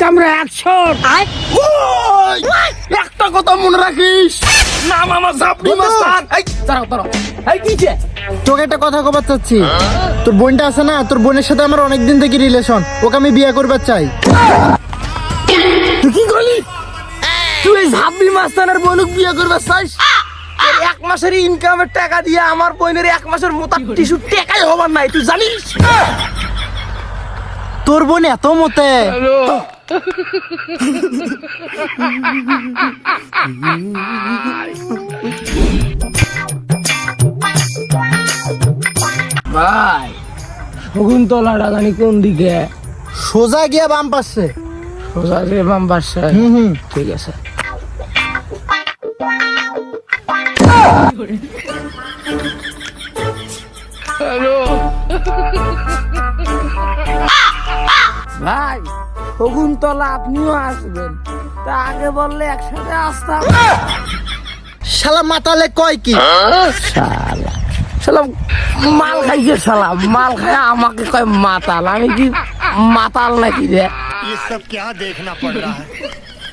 কামরা ওই, একটা কথা মনে রাখিস? নাম আমার জাপনি মাস্তান এই দাঁড়াও দাঁড়াও। এই কিছে তোকে একটা কথা কবার চাচ্ছি। তোর বোনটা আছে না তোর বোনের সাথে আমার অনেকদিন থেকে রিলেশন ওকে আমি বিয়ে করবার চাই। তুই কি করলি? তুই ঝাপনি মাস্তানের বোনক বিয়ে করবে চাইস এক মাসের ইনকামের টাকা দিয়ে আমার বোনের এক মাসের মোটা টিস্যু টাকাই হবার নাই তুই জানিস? তোর বোন এত মতে ভাই শকুন্তলাটা জানি কোন দিকে? সোজা গিয়া বাম পাশে। সোজা যে বাম পাশে। হুম হুম। ঠিক আছে। ভাই শকুন্তলা আপনিও আসবেন তা আগে বললে একসাথে আসতাম শালা মাতালে কয় কি শালা শালা মাল খাইছে শালা মাল খায় আমাকে কয় মাতাল আমি কি মাতাল নাকি রে ये सब क्या देखना पड़ रहा है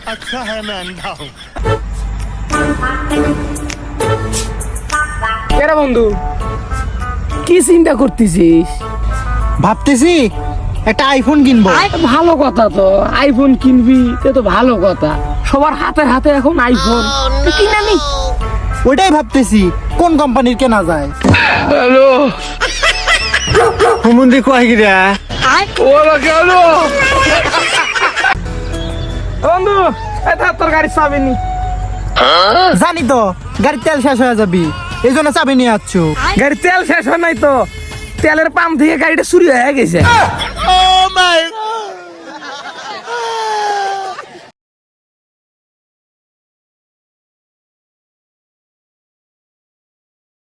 अच्छा है मैं अंधा हूँ কেরা বন্ধু কি চিন্তা করতেছিস ভাবতেছি একটা আইফোন কিনবো। ভালো কথা তো। আইফোন কিনবি সে তো ভালো কথা। সবার হাতে হাতে এখন আইফোন কিনে নি। ওইটাই ভাবতেছি কোন কোম্পানির কেনা যায়? হ্যালো। হুমুন্দি কয় গিরা ওরা কেন? বন্ধু এটা তোর গাড়ি চাবি নি। জানি তো গাড়ির তেল শেষ হয়ে যাবি। এই জন্য চাবি নিয়ে আসছো। গাড়ি তেল শেষ হয় নাই তো। তেলের পাম্প থেকে গাড়িটা চুরি হয়ে গেছে। oh